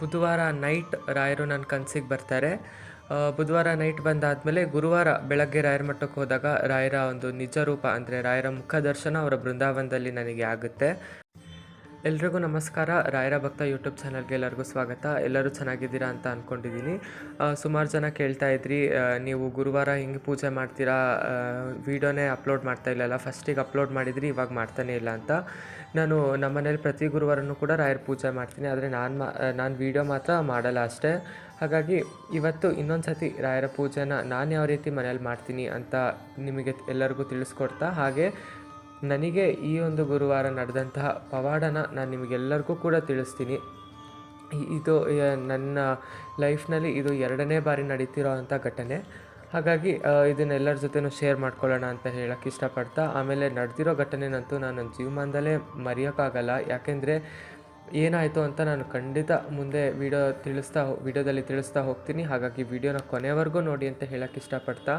ಬುಧವಾರ ನೈಟ್ ರಾಯರು ನನ್ನ ಕನಸಿಗೆ ಬರ್ತಾರೆ. ಬುಧವಾರ ನೈಟ್ ಬಂದಾದಮೇಲೆ ಗುರುವಾರ ಬೆಳಗ್ಗೆ ರಾಯರ ಮಠಕ್ಕೆ ಹೋದಾಗ ರಾಯರ ಒಂದು ನಿಜ ರೂಪ ಅಂದರೆ ರಾಯರ ಮುಖ ದರ್ಶನ ಅವರ ಬೃಂದಾವನದಲ್ಲಿ ನನಗೆ ಆಗುತ್ತೆ. ಎಲ್ರಿಗೂ ನಮಸ್ಕಾರ. ರಾಯರ ಭಕ್ತ ಯೂಟ್ಯೂಬ್ ಚಾನಲ್ಗೆ ಎಲ್ಲರಿಗೂ ಸ್ವಾಗತ. ಎಲ್ಲರೂ ಚೆನ್ನಾಗಿದ್ದೀರಾ ಅಂತ ಅಂದ್ಕೊಂಡಿದ್ದೀನಿ ಸುಮಾರು ಜನ ಕೇಳ್ತಾ ಇದ್ರಿ ನೀವು ಗುರುವಾರ ಹಿಂಗೆ ಪೂಜೆ ಮಾಡ್ತೀರಾ? ವೀಡಿಯೋನೇ ಅಪ್ಲೋಡ್ ಮಾಡ್ತಾ ಇಲ್ಲಲ್ಲ, ಫಸ್ಟಿಗೆ ಅಪ್ಲೋಡ್ ಮಾಡಿದ್ರಿ, ಇವಾಗ ಮಾಡ್ತಾನೇ ಇಲ್ಲ ಅಂತ. ನಾನು ನಮ್ಮ ಮನೇಲಿ ಪ್ರತಿ ಗುರುವಾರನೂ ಕೂಡ ರಾಯರ ಪೂಜೆ ಮಾಡ್ತೀನಿ, ಆದರೆ ನಾನು ಮಾ, ನಾನು ವೀಡಿಯೋ ಮಾತ್ರ ಮಾಡಲ್ಲ ಅಷ್ಟೇ. ಹಾಗಾಗಿ ಇವತ್ತು ಇನ್ನೊಂದು ಸತಿ ರಾಯರ ಪೂಜೆನ ನಾನು ಯಾವ ರೀತಿ ಮನೇಲಿ ಮಾಡ್ತೀನಿ ಅಂತ ನಿಮಗೆ ಎಲ್ಲರಿಗೂ ತಿಳಿಸ್ಕೊಡ್ತಾ, ಹಾಗೆ ನನಗೆ ಈ ಒಂದು ಗುರುವಾರ ನಡೆದಂತಹ ಪವಾಡನ ನಾನು ನಿಮಗೆಲ್ಲರಿಗೂ ಕೂಡ ತಿಳಿಸ್ತೀನಿ. ಇದು, ನನ್ನ ಲೈಫ್ನಲ್ಲಿ ಇದು ಎರಡನೇ ಬಾರಿ ನಡೀತಿರೋ ಅಂಥ ಘಟನೆ. ಹಾಗಾಗಿ ಇದನ್ನ ಎಲ್ಲರ ಜೊತೆನೂ ಶೇರ್ ಮಾಡ್ಕೊಳ್ಳೋಣ ಅಂತ ಹೇಳಕ್ಕೆ ಇಷ್ಟಪಡ್ತಾ, ಆಮೇಲೆ ನಡೆದಿರೋ ಘಟನೆನಂತೂ ನಾನು ನನ್ನ ಜೀವಮಾನದಲ್ಲೇ ಮರೆಯೋಕ್ಕಾಗಲ್ಲ. ಯಾಕೆಂದರೆ, ಏನಾಯಿತು ಅಂತ ನಾನು ಖಂಡಿತ ಮುಂದೆ ವಿಡಿಯೋ ತಿಳಿಸ್ತಾ ವಿಡಿಯೋದಲ್ಲಿ ತಿಳಿಸ್ತಾ ಹೋಗ್ತೀನಿ. ಹಾಗಾಗಿ ವಿಡಿಯೋನ ಕೊನೆವರೆಗೂ ನೋಡಿ ಅಂತ ಹೇಳಕ್ಕೆ ಇಷ್ಟಪಡ್ತಾ,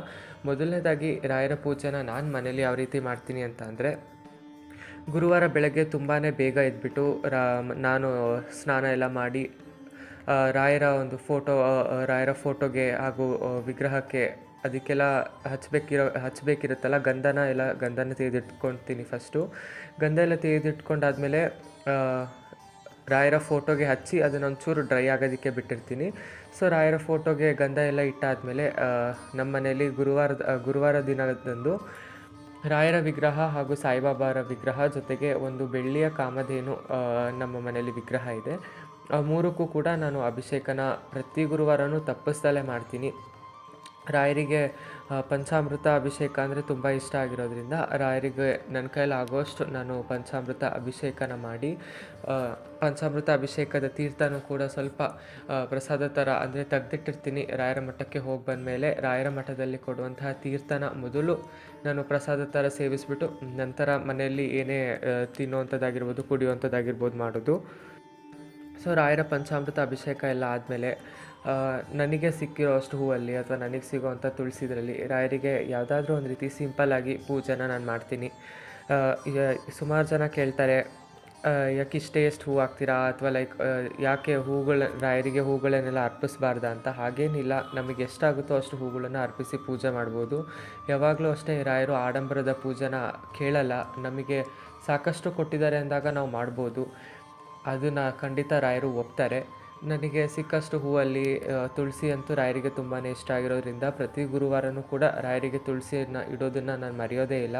ಮೊದಲನೇದಾಗಿ ರಾಯರ ಪೂಜೆನ ನಾನು ಮನೇಲಿ ಯಾವ ರೀತಿ ಮಾಡ್ತೀನಿ ಅಂತ ಅಂದರೆ, ಗುರುವಾರ ಬೆಳಗ್ಗೆ ತುಂಬಾ ಬೇಗ ಎದ್ಬಿಟ್ಟು, ರಾ, ನಾನು ಸ್ನಾನ ಎಲ್ಲ ಮಾಡಿ ರಾಯರ ಒಂದು ಫೋಟೋ ರಾಯರ ಫೋಟೋಗೆ ಹಾಗೂ ವಿಗ್ರಹಕ್ಕೆ ಅದಕ್ಕೆಲ್ಲ ಹಚ್ಚಬೇಕಿರೋ ಹಚ್ಚಬೇಕಿರುತ್ತಲ್ಲ ಗಂಧನ ಎಲ್ಲ ಗಂಧನ ತೆಗೆದಿಟ್ಕೊಳ್ತೀನಿ ಫಸ್ಟು ಗಂಧ ಎಲ್ಲ ತೆಗೆದಿಟ್ಕೊಂಡಾದಮೇಲೆ ರಾಯರ ಫೋಟೋಗೆ ಹಚ್ಚಿ ಅದನ್ನ ಒಂಚೂರು ಡ್ರೈ ಆಗೋದಕ್ಕೆ ಬಿಟ್ಟಿರ್ತೀನಿ. ಸೊ ರಾಯರ ಫೋಟೋಗೆ ಗಂಧ ಎಲ್ಲ ಇಟ್ಟಾದಮೇಲೆ ನಮ್ಮ ಮನೆಯಲ್ಲಿ ಗುರುವಾರದ ಗುರುವಾರ ದಿನದಂದು ರಾಯರ ವಿಗ್ರಹ ಹಾಗೂ ಸಾಯಿಬಾಬಾರ ವಿಗ್ರಹ ಜೊತೆಗೆ ಒಂದು ಬೆಳ್ಳಿಯ ಕಾಮಧೇನು ನಮ್ಮ ಮನೆಯಲ್ಲಿ ವಿಗ್ರಹ ಇದೆ. ಆ ಮೂರಕ್ಕೂ ಕೂಡ ನಾನು ಅಭಿಷೇಕನ ಪ್ರತಿ ಗುರುವಾರನೂ ತಪ್ಪಿಸ್ದಲೇ ಮಾಡ್ತೀನಿ. ರಾಯರಿಗೆ ಪಂಚಾಮೃತ ಅಭಿಷೇಕ ಅಂದರೆ ತುಂಬ ಇಷ್ಟ ಆಗಿರೋದ್ರಿಂದ ರಾಯರಿಗೆ ನನ್ನ ಕೈಯಲ್ಲಿ ಆಗೋಷ್ಟು ನಾನು ಪಂಚಾಮೃತ ಅಭಿಷೇಕನ ಮಾಡಿ ಪಂಚಾಮೃತ ಅಭಿಷೇಕದ ತೀರ್ಥನೂ ಕೂಡ ಸ್ವಲ್ಪ ಪ್ರಸಾದ ಥರ ಅಂದರೆ ತೆಗೆದಿಟ್ಟಿರ್ತೀನಿ. ರಾಯರ ಮಠಕ್ಕೆ ಹೋಗಿ ಬಂದಮೇಲೆ ರಾಯರ ಮಠದಲ್ಲಿ ಕೊಡುವಂತಹ ತೀರ್ಥನ ಮೊದಲು ನಾನು ಪ್ರಸಾದ ಥರ ಸೇವಿಸ್ಬಿಟ್ಟು, ನಂತರ ಮನೆಯಲ್ಲಿ ಏನೇ ತಿನ್ನುವಂಥದ್ದಾಗಿರ್ಬೋದು, ಕುಡಿಯುವಂಥದ್ದಾಗಿರ್ಬೋದು ಮಾಡೋದು. ಸೊ ರಾಯರ ಪಂಚಾಮೃತ ಅಭಿಷೇಕ ಎಲ್ಲ ಆದಮೇಲೆ ನನಗೆ ಸಿಕ್ಕಿರೋ ಅಷ್ಟು ಹೂವಲ್ಲಿ ಅಥವಾ ನನಗೆ ಸಿಗೋವಂಥ ತುಳಸಿದ್ರಲ್ಲಿ ರಾಯರಿಗೆ ಯಾವುದಾದ್ರೂ ಒಂದು ರೀತಿ ಸಿಂಪಲ್ಲಾಗಿ ಪೂಜೆನ ನಾನು ಮಾಡ್ತೀನಿ. ಸುಮಾರು ಜನ ಕೇಳ್ತಾರೆ ಯಾಕೆ ಇಷ್ಟೇ ಎಷ್ಟು ಹೂ ಹಾಕ್ತೀರಾ? ಅಥವಾ ಲೈಕ್ ಯಾಕೆ ಹೂಗಳ, ರಾಯರಿಗೆ ಹೂಗಳನ್ನೆಲ್ಲ ಅರ್ಪಿಸಬಾರ್ದ ಅಂತ? ಹಾಗೇನಿಲ್ಲ, ನಮಗೆ ಎಷ್ಟಾಗುತ್ತೋ ಅಷ್ಟು ಹೂಗಳನ್ನು ಅರ್ಪಿಸಿ ಪೂಜೆ ಮಾಡ್ಬೋದು. ಯಾವಾಗಲೂ ಅಷ್ಟೇ ರಾಯರು ಆಡಂಬರದ ಪೂಜೆನ ಕೇಳಲ್ಲ. ನಮಗೆ ಸಾಕಷ್ಟು ಕೊಟ್ಟಿದ್ದಾರೆ ಅಂದಾಗ ನಾವು ಮಾಡ್ಬೋದು. ಅದನ್ನ ಖಂಡಿತ ರಾಯರು ಒಪ್ತಾರೆ. ನನಗೆ ಸಿಕ್ಕಷ್ಟು ಹೂವಲ್ಲಿ ತುಳಸಿ ಅಂತೂ ರಾಯರಿಗೆ ತುಂಬಾ ಇಷ್ಟ ಆಗಿರೋದ್ರಿಂದ ಪ್ರತಿ ಗುರುವಾರನೂ ಕೂಡ ರಾಯರಿಗೆ ತುಳಸಿಯನ್ನು ಇಡೋದನ್ನು ನಾನು ಮರೆಯೋದೇ ಇಲ್ಲ.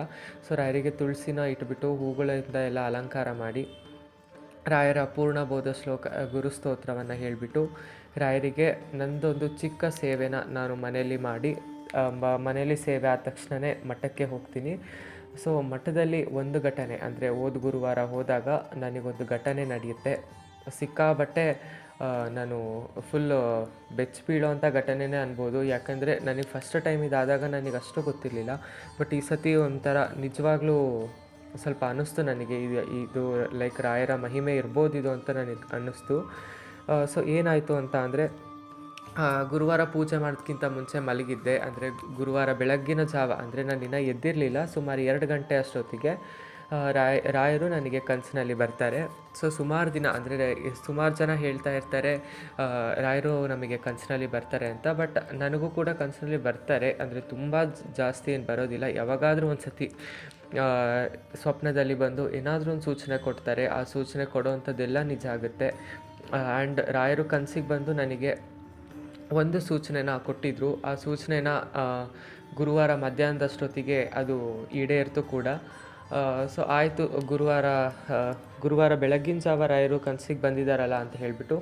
ಸೊ, ರಾಯರಿಗೆ ತುಳಸಿನ ಇಟ್ಬಿಟ್ಟು ಹೂಗಳಿಂದ ಎಲ್ಲ ಅಲಂಕಾರ ಮಾಡಿ, ರಾಯರ ಪೂರ್ಣಬೋಧ ಶ್ಲೋಕ ಗುರುಸ್ತೋತ್ರವನ್ನು ಹೇಳಿಬಿಟ್ಟು ರಾಯರಿಗೆ ನಂದೊಂದು ಚಿಕ್ಕ ಸೇವೆನ ನಾನು ಮನೆಯಲ್ಲಿ ಮಾಡಿ ಮನೆಯಲ್ಲಿ ಸೇವೆ ಆದ ತಕ್ಷಣವೇ ಮಠಕ್ಕೆ ಹೋಗ್ತೀನಿ. ಸೊ ಮಠದಲ್ಲಿ ಒಂದು ಘಟನೆ, ಅಂದರೆ ಹೋದ ಗುರುವಾರ ಹೋದಾಗ ನನಗೊಂದು ಘಟನೆ ನಡೆಯುತ್ತೆ. ಸಿಕ್ಕಾಬಟ್ಟೆ ನಾನು ಫುಲ್ ಬೆಚ್ಚ ಬೀಳೋವಂಥ ಘಟನೆನೇ ಅನ್ಬೋದು. ಯಾಕಂದರೆ ನನಗೆ ಫಸ್ಟ್ ಟೈಮ್ ಇದಾದಾಗ ನನಗೆ ಅಷ್ಟು ಗೊತ್ತಿರಲಿಲ್ಲ. ಬಟ್ ಈ ಸತಿ ಒಂಥರ ನಿಜವಾಗ್ಲೂ ಸ್ವಲ್ಪ ಅನ್ನಿಸ್ತು ನನಗೆ. ಇದು ಇದು ಲೈಕ್ ರಾಯರ ಮಹಿಮೆ ಇರ್ಬೋದು, ಇದು ಅಂತ ನನಗೆ ಅನ್ನಿಸ್ತು ಸೊ ಏನಾಯಿತು ಅಂತ ಅಂದರೆ ಗುರುವಾರ ಪೂಜೆ ಮಾಡೋದಕ್ಕಿಂತ ಮುಂಚೆ ಮಲಗಿದ್ದೆ. ಅಂದರೆ ಗುರುವಾರ ಬೆಳಗ್ಗಿನ ಜಾವ, ಅಂದರೆ ನಾನು ಇನ್ನೂ ಎದ್ದಿರಲಿಲ್ಲ. ಸುಮಾರು ಎರಡು ಗಂಟೆ ಅಷ್ಟೊತ್ತಿಗೆ ರಾಯ, ರಾಯರು ನನಗೆ ಕನಸಿನಲ್ಲಿ ಬರ್ತಾರೆ. ಸೊ ಸುಮಾರು ದಿನ, ಅಂದರೆ ಸುಮಾರು ಜನ ಹೇಳ್ತಾ ಇರ್ತಾರೆ ರಾಯರು ನಮಗೆ ಕನಸಿನಲ್ಲಿ ಬರ್ತಾರೆ ಅಂತ. ಬಟ್ ನನಗೂ ಕೂಡ ಕನಸಿನಲ್ಲಿ ಬರ್ತಾರೆ. ಅಂದರೆ ತುಂಬ ಜಾಸ್ತಿ ಏನು ಬರೋದಿಲ್ಲ. ಯಾವಾಗಾದರೂ ಒಂದು ಸತಿ ಸ್ವಪ್ನದಲ್ಲಿ ಬಂದು ಏನಾದರೂ ಒಂದು ಸೂಚನೆ ಕೊಡ್ತಾರೆ. ಆ ಸೂಚನೆ ಕೊಡೋವಂಥದ್ದೆಲ್ಲ ನಿಜ ಆಗುತ್ತೆ. ಆ್ಯಂಡ್ ರಾಯರು ಕನಸಿಗೆ ಬಂದು ನನಗೆ ಒಂದು ಸೂಚನೆನ ಕೊಟ್ಟಿದ್ದರು ಆ ಸೂಚನೆನ ಗುರುವಾರ ಮಧ್ಯಾಹ್ನದಷ್ಟೊತ್ತಿಗೆ ಅದು ಈಡೇರಿತು ಕೂಡ. ಸೊ ಆಯಿತು, ಗುರುವಾರ ಗುರುವಾರ ಬೆಳಗ್ಗಿನ ಜಾವ ರಾಯರು ಕನಸಿಗೆ ಬಂದಿದ್ದಾರಲ್ಲ ಅಂತ ಹೇಳಿಬಿಟ್ಟು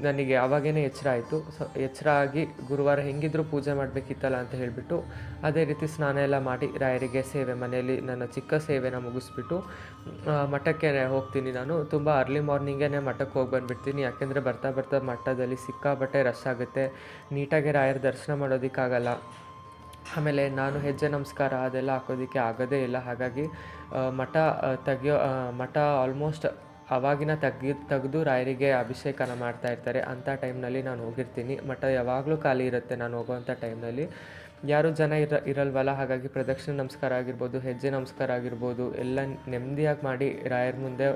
ನನಗೆ ಆವಾಗೇ ಎಚ್ಚರ ಆಯಿತು. ಸೊ, ಎಚ್ಚರ ಆಗಿ ಗುರುವಾರ ಹೆಂಗಿದ್ರೂ ಪೂಜೆ ಮಾಡಬೇಕಿತ್ತಲ್ಲ ಅಂತ ಹೇಳಿಬಿಟ್ಟು ಅದೇ ರೀತಿ ಸ್ನಾನ ಎಲ್ಲ ಮಾಡಿ ರಾಯರಿಗೆ ಸೇವೆ ಮನೆಯಲ್ಲಿ ನನ್ನ ಚಿಕ್ಕ ಸೇವೆನ ಮುಗಿಸ್ಬಿಟ್ಟು ಮಠಕ್ಕೆ ಹೋಗ್ತೀನಿ ನಾನು. ತುಂಬ ಅರ್ಲಿ ಮಾರ್ನಿಂಗೇ ಮಠಕ್ಕೆ ಹೋಗಿ ಬಂದುಬಿಡ್ತೀನಿ. ಯಾಕೆಂದರೆ ಬರ್ತಾ ಬರ್ತಾ ಮಠದಲ್ಲಿ ಸಿಕ್ಕಾಬಟ್ಟೆ ರಶ್ ಆಗುತ್ತೆ. ನೀಟಾಗಿ ರಾಯರ ದರ್ಶನ ಮಾಡೋದಕ್ಕಾಗಲ್ಲ. ಆಮೇಲೆ ನಾನು ಹೆಜ್ಜೆ ನಮಸ್ಕಾರ ಅದೆಲ್ಲ ಹಾಕೋದಕ್ಕೆ ಆಗೋದೇ ಇಲ್ಲ. ಹಾಗಾಗಿ ಮಠ ತೆಗಿಯೋ ಮಠ ಆಲ್ಮೋಸ್ಟ್ ಅವಾಗಿನ ತೆಗ್ದು ತೆಗೆದು ರಾಯರಿಗೆ ಅಭಿಷೇಕನ ಮಾಡ್ತಾ ಇರ್ತಾರೆ. ಅಂಥ ಟೈಮ್ನಲ್ಲಿ ನಾನು ಹೋಗಿರ್ತೀನಿ. ಮಠ ಯಾವಾಗಲೂ ಖಾಲಿ ಇರುತ್ತೆ ನಾನು ಹೋಗೋವಂಥ ಟೈಮ್ನಲ್ಲಿ. ಯಾರೂ ಜನ ಇರ, ಇರಲ್ವಲ್ಲ? ಹಾಗಾಗಿ ಪ್ರದಕ್ಷಿಣೆ ನಮಸ್ಕಾರ ಆಗಿರ್ಬೋದು, ಹೆಜ್ಜೆ ನಮಸ್ಕಾರ ಆಗಿರ್ಬೋದು, ಎಲ್ಲ ನೆಮ್ಮದಿಯಾಗಿ ಮಾಡಿ ರಾಯರ ಮುಂದೆ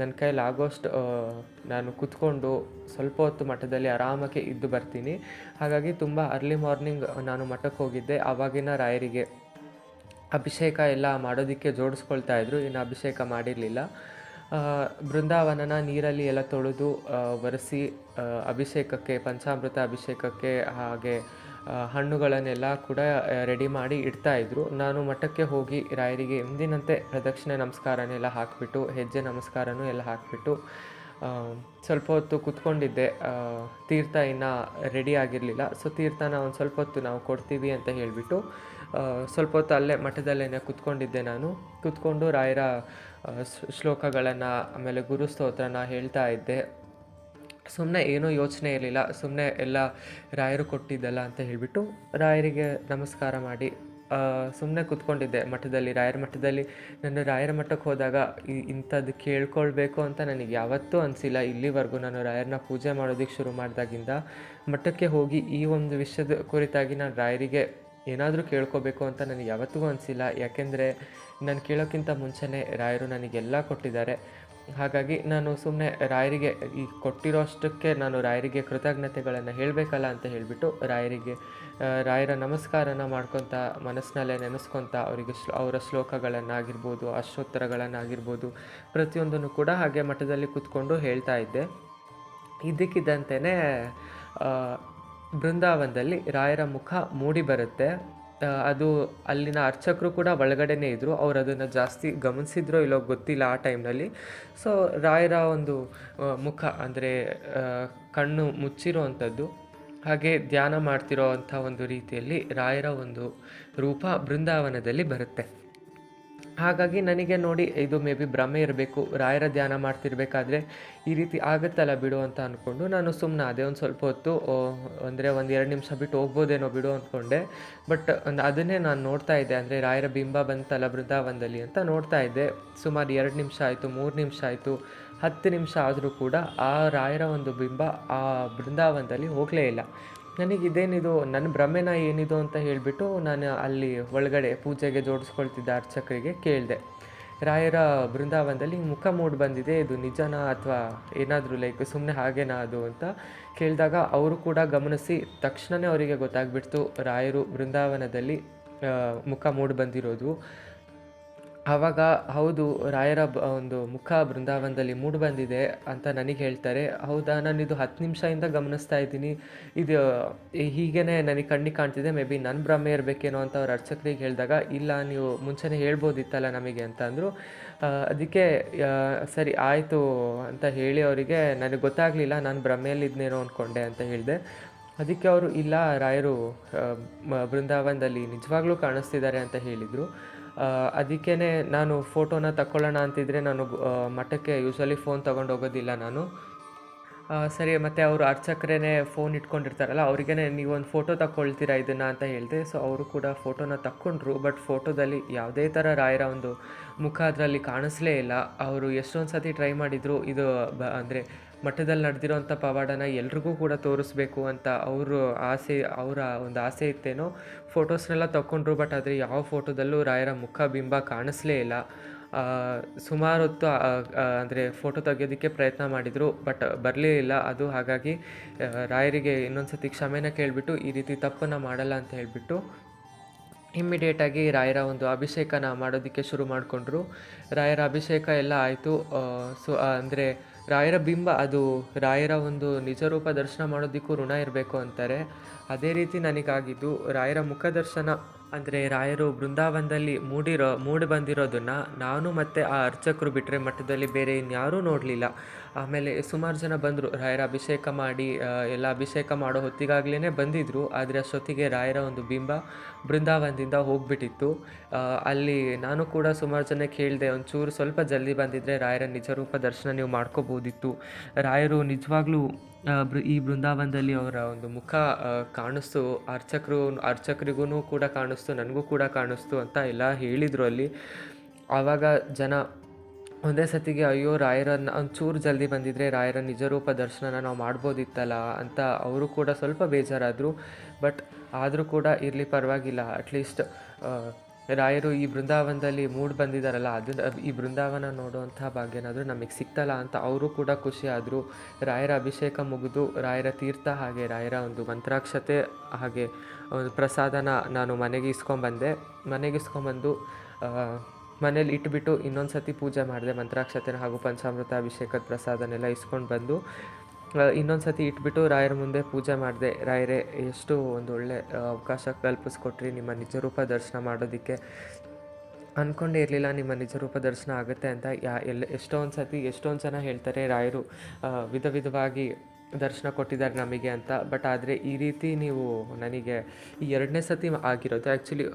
ನನ್ನ ಕೈಯಲ್ಲಿ ಆಗೋಷ್ಟು ನಾನು ಕೂತ್ಕೊಂಡು ಸ್ವಲ್ಪ ಹೊತ್ತು ಮಠದಲ್ಲಿ ಆರಾಮಕ್ಕೆ ಇದ್ದು ಬರ್ತೀನಿ. ಹಾಗಾಗಿ ತುಂಬ ಅರ್ಲಿ ಮಾರ್ನಿಂಗ್ ನಾನು ಮಠಕ್ಕೆ ಹೋಗಿದ್ದೆ. ಆವಾಗಿನ ರಾಯರಿಗೆ ಅಭಿಷೇಕ ಎಲ್ಲ ಮಾಡೋದಕ್ಕೆ ಜೋಡಿಸ್ಕೊಳ್ತಾ ಇದ್ರು. ಇನ್ನು ಅಭಿಷೇಕ ಮಾಡಿರಲಿಲ್ಲ. ಬೃಂದಾವನನ ನೀರಲ್ಲಿ ಎಲ್ಲ ತೊಳೆದು ಒರೆಸಿ ಅಭಿಷೇಕಕ್ಕೆ, ಪಂಚಾಮೃತ ಅಭಿಷೇಕಕ್ಕೆ ಹಾಗೆ ಹಣ್ಣುಗಳನ್ನೆಲ್ಲ ಕೂಡ ರೆಡಿ ಮಾಡಿ ಇಡ್ತಾ ಇದ್ರು. ನಾನು ಮಠಕ್ಕೆ ಹೋಗಿ ರಾಯರಿಗೆ ಎಂದಿನಂತೆ ಪ್ರದಕ್ಷಿಣೆ ನಮಸ್ಕಾರನೆಲ್ಲ ಹಾಕಿಬಿಟ್ಟು, ಹೆಜ್ಜೆ ನಮಸ್ಕಾರನೂ ಎಲ್ಲ ಹಾಕಿಬಿಟ್ಟು ಸ್ವಲ್ಪ ಹೊತ್ತು ಕುತ್ಕೊಂಡಿದ್ದೆ. ತೀರ್ಥ ಇನ್ನೂ ರೆಡಿ ಆಗಿರಲಿಲ್ಲ. ಸೊ ತೀರ್ಥನ ಒಂದು ಸ್ವಲ್ಪ ಹೊತ್ತು ನಾವು ಕೊಡ್ತೀವಿ ಅಂತ ಹೇಳಿಬಿಟ್ಟು ಸ್ವಲ್ಪ ಹೊತ್ತು ಅಲ್ಲೇ ಮಠದಲ್ಲೇ ಕೂತ್ಕೊಂಡಿದ್ದೆ ನಾನು. ಕುತ್ಕೊಂಡು ರಾಯರ ಶ್ಲೋಕಗಳನ್ನು, ಆಮೇಲೆ ಗುರು ಸ್ತೋತ್ರನ ಹೇಳ್ತಾ ಇದ್ದೆ. ಸುಮ್ಮನೆ ಏನೂ ಯೋಚನೆ ಇರಲಿಲ್ಲ. ಸುಮ್ಮನೆ ಎಲ್ಲ ರಾಯರು ಕೊಟ್ಟಿದ್ದಲ್ಲ ಅಂತ ಹೇಳಿಬಿಟ್ಟು ರಾಯರಿಗೆ ನಮಸ್ಕಾರ ಮಾಡಿ ಸುಮ್ಮನೆ ಕೂತ್ಕೊಂಡಿದ್ದೆ ಮಠದಲ್ಲಿ, ರಾಯರ ಮಠದಲ್ಲಿ. ನಾನು ರಾಯರ ಮಠಕ್ಕೆ ಹೋದಾಗ ಇಂಥದ್ದು ಕೇಳ್ಕೊಳ್ಬೇಕು ಅಂತ ನನಗೆ ಯಾವತ್ತೂ ಅನಿಸಿಲ್ಲ. ಇಲ್ಲಿವರೆಗೂ ನಾನು ರಾಯರನ್ನ ಪೂಜೆ ಮಾಡೋದಕ್ಕೆ ಶುರು ಮಾಡಿದಾಗಿಂದ ಮಠಕ್ಕೆ ಹೋಗಿ ಈ ಒಂದು ವಿಷಯದ ಕುರಿತಾಗಿ ನಾನು ರಾಯರಿಗೆ ಏನಾದರೂ ಕೇಳ್ಕೋಬೇಕು ಅಂತ ನನಗೆ ಯಾವತ್ತಿಗೂ ಅನಿಸಿಲ್ಲ. ಯಾಕೆಂದರೆ ನಾನು ಕೇಳೋಕ್ಕಿಂತ ಮುಂಚೆನೇ ರಾಯರು ನನಗೆಲ್ಲ ಕೊಟ್ಟಿದ್ದಾರೆ. ಹಾಗಾಗಿ ನಾನು ಸುಮ್ಮನೆ ರಾಯರಿಗೆ ಈ ಕೊಟ್ಟಿರೋಷ್ಟಕ್ಕೆ ನಾನು ರಾಯರಿಗೆ ಕೃತಜ್ಞತೆಗಳನ್ನು ಹೇಳಬೇಕಲ್ಲ ಅಂತ ಹೇಳಿಬಿಟ್ಟು ರಾಯರಿಗೆ ರಾಯರ ನಮಸ್ಕಾರನ ಮಾಡ್ಕೊತ ಮನಸ್ಸಿನಲ್ಲೇ ನೆನೆಸ್ಕೊತ ಅವರಿಗೆ ಶ್ಲೋ, ಅವರ ಶ್ಲೋಕಗಳನ್ನಾಗಿರ್ಬೋದು, ಅಷ್ಟೋತ್ತರಗಳನ್ನಾಗಿರ್ಬೋದು, ಪ್ರತಿಯೊಂದನ್ನು ಕೂಡ ಹಾಗೆ ಮಠದಲ್ಲಿ ಕೂತ್ಕೊಂಡು ಹೇಳ್ತಾ ಇದ್ದೆ. ಇದ್ದಕ್ಕಿದ್ದಂತೆಯೇ ಬೃಂದಾವನದಲ್ಲಿ ರಾಯರ ಮುಖ ಮೂಡಿ ಬರುತ್ತೆ. ಅದು ಅಲ್ಲಿನ ಅರ್ಚಕರು ಕೂಡ ಒಳಗಡೆನೇ ಇದ್ದರು ಅವ್ರು ಅದನ್ನು ಜಾಸ್ತಿ ಗಮನಿಸಿದ್ರೋ ಇಲ್ಲೋ ಗೊತ್ತಿಲ್ಲ ಆ ಟೈಮ್ನಲ್ಲಿ. ಸೊ ರಾಯರ ಒಂದು ಮುಖ ಅಂದರೆ ಕಣ್ಣು ಮುಚ್ಚಿರೋ ಅಂಥದ್ದು ಹಾಗೆ ಧ್ಯಾನ ಮಾಡ್ತಿರೋ ಅಂಥ ಒಂದು ರೀತಿಯಲ್ಲಿ ರಾಯರ ಒಂದು ರೂಪ ಬೃಂದಾವನದಲ್ಲಿ ಬರುತ್ತೆ. ಹಾಗಾಗಿ ನನಗೆ ನೋಡಿ, ಇದು ಮೇ ಬಿ ಭ್ರಮೆ ಇರಬೇಕು, ರಾಯರ ಧ್ಯಾನ ಮಾಡ್ತಿರ್ಬೇಕಾದ್ರೆ ಈ ರೀತಿ ಆಗುತ್ತಲ್ಲ ಬಿಡು ಅಂತ ಅಂದ್ಕೊಂಡು ನಾನು ಸುಮ್ಮನೆ ಅದೇ ಒಂದು ಸ್ವಲ್ಪ ಹೊತ್ತು ಅಂದರೆ ಒಂದು ಎರಡು ನಿಮಿಷ ಬಿಟ್ಟು ಹೋಗ್ಬೋದೇನೋ ಬಿಡು ಅಂದ್ಕೊಂಡೆ ಬಟ್ ಒಂದು ಅದನ್ನೇ ನಾನು ನೋಡ್ತಾ ಇದ್ದೆ, ಅಂದರೆ ರಾಯರ ಬಿಂಬ ಬಂತಲ್ಲ ಬೃಂದಾವನದಲ್ಲಿ ಅಂತ ನೋಡ್ತಾ ಇದ್ದೆ. ಸುಮಾರು ಎರಡು ನಿಮಿಷ ಆಯಿತು, ಮೂರು ನಿಮಿಷ ಆಯಿತು, ಹತ್ತು ನಿಮಿಷ ಆದರೂ ಕೂಡ ಆ ರಾಯರ ಒಂದು ಬಿಂಬ ಆ ಬೃಂದಾವನದಲ್ಲಿ ಹೋಗಲೇ ಇಲ್ಲ. ನನಗೆ ಇದೇನಿದು ನನ್ನ ಭ್ರಮೆನ ಏನಿದು ಅಂತ ಹೇಳಿಬಿಟ್ಟು ನಾನು ಅಲ್ಲಿ ಒಳಗಡೆ ಪೂಜೆಗೆ ಜೋಡಿಸ್ಕೊಳ್ತಿದ್ದ ಅರ್ಚಕರಿಗೆ ಕೇಳಿದೆ. ರಾಯರ ಬೃಂದಾವನದಲ್ಲಿ ಹಿಂಗೆ ಮುಖ ಮೂಡಿ ಬಂದಿದೆ, ಇದು ನಿಜನಾ ಅಥವಾ ಏನಾದರೂ ಲೈಕ್ ಸುಮ್ಮನೆ ಹಾಗೇನಾ ಅದು ಅಂತ ಕೇಳಿದಾಗ ಅವರು ಕೂಡ ಗಮನಿಸಿ ತಕ್ಷಣವೇ ಅವರಿಗೆ ಗೊತ್ತಾಗ್ಬಿಡ್ತು ರಾಯರು ಬೃಂದಾವನದಲ್ಲಿ ಮುಖ ಮೂಡಿ ಬಂದಿರೋದು. ಆವಾಗ ಹೌದು, ರಾಯರ ಒಂದು ಮುಖ ಬೃಂದಾವನದಲ್ಲಿ ಮೂಡಿ ಬಂದಿದೆ ಅಂತ ನನಗೆ ಹೇಳ್ತಾರೆ. ಹೌದಾ, ನಾನು ಇದು ಹತ್ತು ನಿಮಿಷದಿಂದ ಗಮನಿಸ್ತಾ ಇದ್ದೀನಿ. ಇದು ಹೀಗೇ ನನಗೆ ಕಣ್ಣಿಗೆ ಕಾಣ್ತಿದೆ. ಮೇ ಬಿ ನನ್ನ ಭ್ರಮೆ ಇರಬೇಕೇನೋ ಅಂತ ಅವ್ರ ಅರ್ಚಕರಿಗೆ ಹೇಳಿದಾಗ, ಇಲ್ಲ, ನೀವು ಮುಂಚೆನೇ ಹೇಳ್ಬೋದಿತ್ತಲ್ಲ ನಮಗೆ ಅಂತ ಅಂದರು. ಅದಕ್ಕೆ ಸರಿ, ಆಯಿತು ಅಂತ ಹೇಳಿ ಅವರಿಗೆ, ನನಗೆ ಗೊತ್ತಾಗಲಿಲ್ಲ, ನಾನು ಭ್ರಮೆಯಲ್ಲಿದ್ನೇನೋ ಅಂದ್ಕೊಂಡೆ ಅಂತ ಹೇಳಿದೆ. ಅದಕ್ಕೆ ಅವರು, ಇಲ್ಲ, ರಾಯರು ಬೃಂದಾವನದಲ್ಲಿ ನಿಜವಾಗ್ಲೂ ಕಾಣಿಸ್ತಿದ್ದಾರೆ ಅಂತ ಹೇಳಿದರು. ಅದಕ್ಕೇ ನಾನು ಫೋಟೋನ ತಗೊಳ್ಳೋಣ ಅಂತಿದ್ರೆ ನಾನು ಮಠಕ್ಕೆ ಯೂಸ್ವಲಿ ಫೋನ್ ತೊಗೊಂಡು ಹೋಗೋದಿಲ್ಲ ನಾನು. ಸರಿ, ಮತ್ತು ಅವರು ಅರ್ಚಕರೇ ಫೋನ್ ಇಟ್ಕೊಂಡಿರ್ತಾರಲ್ಲ ಅವ್ರಿಗೇ ನೀವು ಒಂದು ಫೋಟೋ ತಗೊಳ್ತೀರಾ ಇದನ್ನು ಅಂತ ಹೇಳಿದೆ. ಸೊ ಅವರು ಕೂಡ ಫೋಟೋನ ತಕ್ಕೊಂಡ್ರು ಬಟ್ ಫೋಟೋದಲ್ಲಿ ಯಾವುದೇ ಥರ ರಾಯರ ಒಂದು ಮುಖ ಅದರಲ್ಲಿ ಕಾಣಿಸ್ಲೇ ಇಲ್ಲ. ಅವರು ಎಷ್ಟೊಂದು ಸತಿ ಟ್ರೈ ಮಾಡಿದರು, ಇದು ಬ, ಅಂದರೆ ಮಠದಲ್ಲಿ ನಡೆದಿರೋಂಥ ಪವಾಡನ ಎಲ್ರಿಗೂ ಕೂಡ ತೋರಿಸ್ಬೇಕು ಅಂತ ಅವರು ಆಸೆ, ಅವರ ಒಂದು ಆಸೆ ಇತ್ತೇನೋ. ಫೋಟೋಸ್ನೆಲ್ಲ ತಗೊಂಡ್ರು ಬಟ್ ಆದರೆ ಯಾವ ಫೋಟೋದಲ್ಲೂ ರಾಯರ ಮುಖ ಬಿಂಬ ಕಾಣಿಸ್ಲೇ ಇಲ್ಲ. ಸುಮಾರು ಹೊತ್ತು ಅಂದರೆ ಫೋಟೋ ತೆಗೆಯೋದಕ್ಕೆ ಪ್ರಯತ್ನ ಮಾಡಿದರು, ಬಟ್ ಬರಲೇ ಇಲ್ಲ. ಅದು ಹಾಗಾಗಿ ರಾಯರಿಗೆ ಇನ್ನೊಂದು ಸತಿ ಕ್ಷಮೆನ ಕೇಳಿಬಿಟ್ಟು, ಈ ರೀತಿ ತಪ್ಪನ್ನು ಮಾಡಲ್ಲ ಅಂತ ಹೇಳಿಬಿಟ್ಟು ಇಮ್ಮಿಡಿಯೇಟಾಗಿ ರಾಯರ ಒಂದು ಅಭಿಷೇಕನ ಮಾಡೋದಕ್ಕೆ ಶುರು ಮಾಡಿಕೊಂಡ್ರು. ರಾಯರ ಅಭಿಷೇಕ ಎಲ್ಲ ಆಯಿತು. ಸೊ ಅಂದರೆ ರಾಯರ ಬಿಂಬ, ಅದು ರಾಯರ ಒಂದು ನಿಜರೂಪ ದರ್ಶನ ಮಾಡೋದಕ್ಕೂ ಋಣ ಇರಬೇಕು ಅಂತಾರೆ. ಅದೇ ರೀತಿ ನನಗಾಗಿದ್ದು ರಾಯರ ಮುಖ ದರ್ಶನ ಅಂದರೆ ರಾಯರು ಬೃಂದಾವನದಲ್ಲಿ ಮೂಡಿರೋ, ಮೂಡಿ ಬಂದಿರೋದನ್ನು ನಾನು ಮತ್ತು ಆ ಅರ್ಚಕರು ಬಿಟ್ಟರೆ ಮಠದಲ್ಲಿ ಬೇರೆ ಇನ್ಯಾರೂ ನೋಡಲಿಲ್ಲ. ಆಮೇಲೆ ಸುಮಾರು ಜನ ಬಂದರು. ರಾಯರ ಅಭಿಷೇಕ ಮಾಡಿ ಎಲ್ಲ ಅಭಿಷೇಕ ಮಾಡೋ ಹೊತ್ತಿಗಾಗಲೇ ಬಂದಿದ್ದರು ಆದರೆ ಅಷ್ಟೊತ್ತಿಗೆ ರಾಯರ ಒಂದು ಬಿಂಬ ಬೃಂದಾವನದಿಂದ ಹೋಗಿಬಿಟ್ಟಿತ್ತು. ಅಲ್ಲಿ ನಾನು ಕೂಡ ಸುಮಾರು ಜನ ಕೇಳಿದೆ ಒಂಚೂರು ಸ್ವಲ್ಪ ಜಲ್ದಿ ಬಂದಿದ್ದರೆ ರಾಯರ ನಿಜರೂಪ ದರ್ಶನ ನೀವು ಮಾಡ್ಕೋಬೋದಿತ್ತು. ರಾಯರು ನಿಜವಾಗ್ಲೂ ಈ ಬೃಂದಾವನದಲ್ಲಿ ಅವರ ಒಂದು ಮುಖ ಕಾಣಿಸ್ತು. ಅರ್ಚಕರು ಅರ್ಚಕರಿಗೂ ಕೂಡ ಕಾಣಿಸ್ತು, ನನಗೂ ಕೂಡ ಕಾಣಿಸ್ತು ಅಂತ ಎಲ್ಲ ಹೇಳಿದರು ಅಲ್ಲಿ. ಆವಾಗ ಜನ ಒಂದೇ ಸತಿಗೆ, ಅಯ್ಯೋ, ರಾಯರನ್ನ ಒಂಚೂರು ಜಲ್ದಿ ಬಂದಿದ್ದರೆ ರಾಯರ ನಿಜರೂಪ ದರ್ಶನನ ನಾವು ಮಾಡ್ಬೋದಿತ್ತಲ್ಲ ಅಂತ ಅವರು ಕೂಡ ಸ್ವಲ್ಪ ಬೇಜಾರಾದರು. ಬಟ್ ಆದರೂ ಕೂಡ ಇರಲಿ ಪರವಾಗಿಲ್ಲ. ಅಟ್ಲೀಸ್ಟ್ ರಾಯರು ಈ ಬೃಂದಾವನದಲ್ಲಿ ಮೂಡ್ ಬಂದಿದ್ದಾರಲ್ಲ ಅದು ಈ ಬೃಂದಾವನ ನೋಡುವಂಥ ಭಾಗ್ಯನಾದರೂ ನಮಗೆ ಸಿಕ್ತಲ್ಲ ಅಂತ ಅವರು ಕೂಡ ಖುಷಿ ಆದರು. ರಾಯರ ಅಭಿಷೇಕ ಮುಗಿದು ರಾಯರ ತೀರ್ಥ ಹಾಗೆ, ರಾಯರ ಒಂದು ಮಂತ್ರಾಕ್ಷತೆ ಹಾಗೆ ಒಂದು ಪ್ರಸಾದನ ನಾನು ಮನೆಗೆ ಇಸ್ಕೊಂಬಂದೆ ಮನೆಗೆ ಇಸ್ಕೊಂಬಂದು ಮನೇಲಿ ಇಟ್ಬಿಟ್ಟು ಇನ್ನೊಂದು ಸತಿ ಪೂಜೆ ಮಾಡಿದೆ ಮಂತ್ರಾಕ್ಷತೆನ ಹಾಗೂ ಪಂಚಾಮೃತ ಅಭಿಷೇಕದ ಪ್ರಸಾದನೆಲ್ಲ ಇಸ್ಕೊಂಡು ಬಂದು ಇನ್ನೊಂದು ಸತಿ ಇಟ್ಬಿಟ್ಟು ರಾಯರ ಮುಂದೆ ಪೂಜೆ ಮಾಡಿದೆ. ರಾಯರೇ, ಎಷ್ಟು ಒಂದು ಒಳ್ಳೆ ಅವಕಾಶ ಕಲ್ಪಿಸ್ಕೊಟ್ರಿ. ನಿಮ್ಮ ನಿಜರೂಪ ದರ್ಶನ ಮಾಡೋದಕ್ಕೆ ಅಂದ್ಕೊಂಡೇ ಇರಲಿಲ್ಲ, ನಿಮ್ಮ ನಿಜರೂಪ ದರ್ಶನ ಆಗುತ್ತೆ ಅಂತ. ಯಾ, ಎಲ್ಲ ಎಷ್ಟೊಂದು ಸತಿ ಎಷ್ಟೊಂದು ಜನ ಹೇಳ್ತಾರೆ ರಾಯರು ವಿಧ ವಿಧವಾಗಿ ದರ್ಶನ ಕೊಟ್ಟಿದ್ದಾರೆ ನಮಗೆ ಅಂತ. ಬಟ್ ಆದರೆ ಈ ರೀತಿ ನೀವು ನನಗೆ ಈ ಎರಡನೇ ಸತಿ ಆಗಿರೋದು. ಆ್ಯಕ್ಚುಲಿ